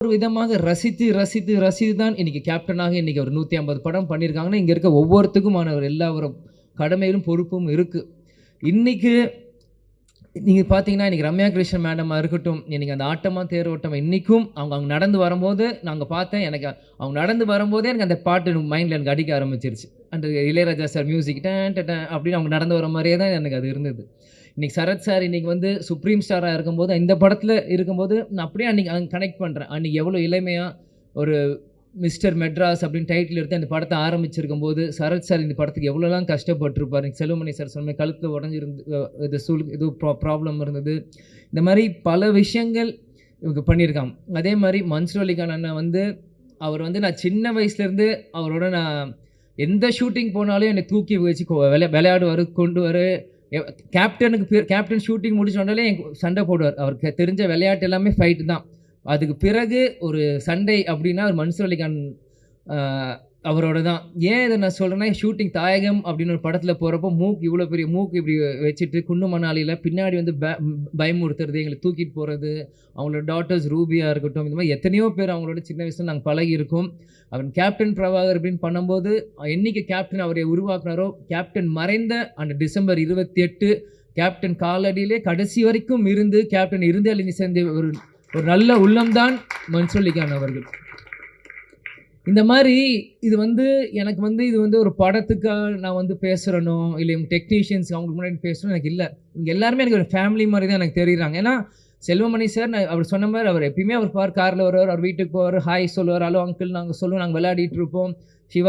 ஒரு விதமாக ரசித்து ரசித்து ரசித்து தான் இன்னைக்கு கேப்டனாக இன்றைக்கி ஒரு நூற்றி ஐம்பது படம் பண்ணியிருக்காங்கன்னா இங்கே இருக்க ஒவ்வொருத்துக்குமான ஒரு எல்லா ஒரு கடமையிலும் பொறுப்பும் இருக்குது இன்னைக்கு நீங்கள் பார்த்தீங்கன்னா இன்றைக்கி ரம்யா கிருஷ்ணன் மேடமாக இருக்கட்டும் இன்றைக்கி அந்த ஆட்டமாக தேரோட்டம் இன்றைக்கும் அவங்க அவங்க நடந்து வரும்போது நாங்கள் பார்த்தேன் எனக்கு அவங்க நடந்து வரும்போதே எனக்கு அந்த பாட்டு மைண்டில் எனக்கு அடிக்க ஆரம்பிச்சிருச்சு. அந்த இளையராஜா சார் மியூசிக் டேன் டேன் அப்படின்னு அவங்க நடந்து வர மாதிரியே தான் எனக்கு அது இருந்தது. இன்றைக்கி சரத் சார் இன்றைக்கி வந்து சுப்ரீம் ஸ்டாராக இருக்கும்போது இந்த படத்தில் இருக்கும்போது நான் அப்படியே அன்றைக்கி அங்கே கனெக்ட் பண்ணுறேன் அன்றைக்கி எவ்வளோ இளமையாக ஒரு மிஸ்டர் மெட்ராஸ் அப்படின்னு டைட்டில் எடுத்து அந்த படத்தை ஆரம்பிச்சிருக்கும் போது சரத் சார் இந்த படத்துக்கு எவ்வளோலாம் கஷ்டப்பட்டிருப்பார். இன்னைக்கு செல்வமணி சார் சொன்ன கழுத்தில் உடஞ்சிருந்து இது சூழ் இது ப்ரா ப்ராப்ளம் இருந்தது. இந்த மாதிரி பல விஷயங்கள் இவங்க பண்ணியிருக்காங்க. அதே மாதிரி மன்சூர் அலிகான் அண்ணன் வந்து அவர் வந்து நான் சின்ன வயசுலேருந்து அவரோட நான் எந்த ஷூட்டிங் போனாலும் என்னை தூக்கி வச்சு கொ- விளை விளையாடுவார் கொண்டு வர. கேப்டனுக்கு பேர் கேப்டன் ஷூட்டிங் முடிச்சோடனே எனக்கு சண்டை போடுவார். அவருக்கு தெரிஞ்ச விளையாட்டு எல்லாமே ஃபைட்டு தான். அதுக்கு பிறகு ஒரு சண்டை அப்படின்னா ஒரு மன்சூர் அலிகான் அவரோட தான் ஏன் இதை நான் சொல்கிறேன்னா ஷூட்டிங் தாயகம் அப்படின்னு ஒரு படத்தில் போகிறப்போ மூக்கு இவ்வளோ பெரிய மூக்கு இப்படி வச்சுட்டு குண்டு மணாலியில் பின்னாடி வந்து ப பயமுறுத்துறது எங்களை தூக்கிட்டு போகிறது அவங்களோட டாட்டர்ஸ் ரூபியாக இருக்கட்டும் இந்த மாதிரி எத்தனையோ பேர் அவங்களோட சின்ன வயசில் நாங்கள் பழகி இருக்கோம். அவன் கேப்டன் பிரபாகர் அப்படின்னு பண்ணும்போது என்றைக்கு கேப்டன் அவரை உருவாக்குனாரோ கேப்டன் மறைந்த அந்த டிசம்பர் இருபத்தி எட்டு கேப்டன் காலடியிலே கடைசி வரைக்கும் இருந்து கேப்டன் இருந்து அழிஞ்சு சேர்ந்த ஒரு ஒரு நல்ல உள்ளம்தான் மன்சூர் அவர்கள். இந்த மாதிரி இது வந்து எனக்கு வந்து இது வந்து ஒரு படத்துக்காக நான் வந்து பேசுகிறனோ இல்லை இவங்க டெக்னீஷியன்ஸ் அவங்களுக்கு முன்னாடி பேசணும் எனக்கு இல்லை. இவங்க எல்லாருமே எனக்கு ஒரு ஃபேமிலி மாதிரி தான் எனக்கு தெரியுறாங்க. ஏன்னா செல்வமணி சார் நான் அவர் சொன்ன மாதிரி அவர் எப்பயுமே அவர் பார் காரில் வருவார் அவர் வீட்டுக்கு போவார் ஹாய் சொல்லுவார் ஹலோ அங்கிள் நாங்கள் சொல்லுவோம் நாங்கள் விளையாடிட்டு இருப்போம். சிவா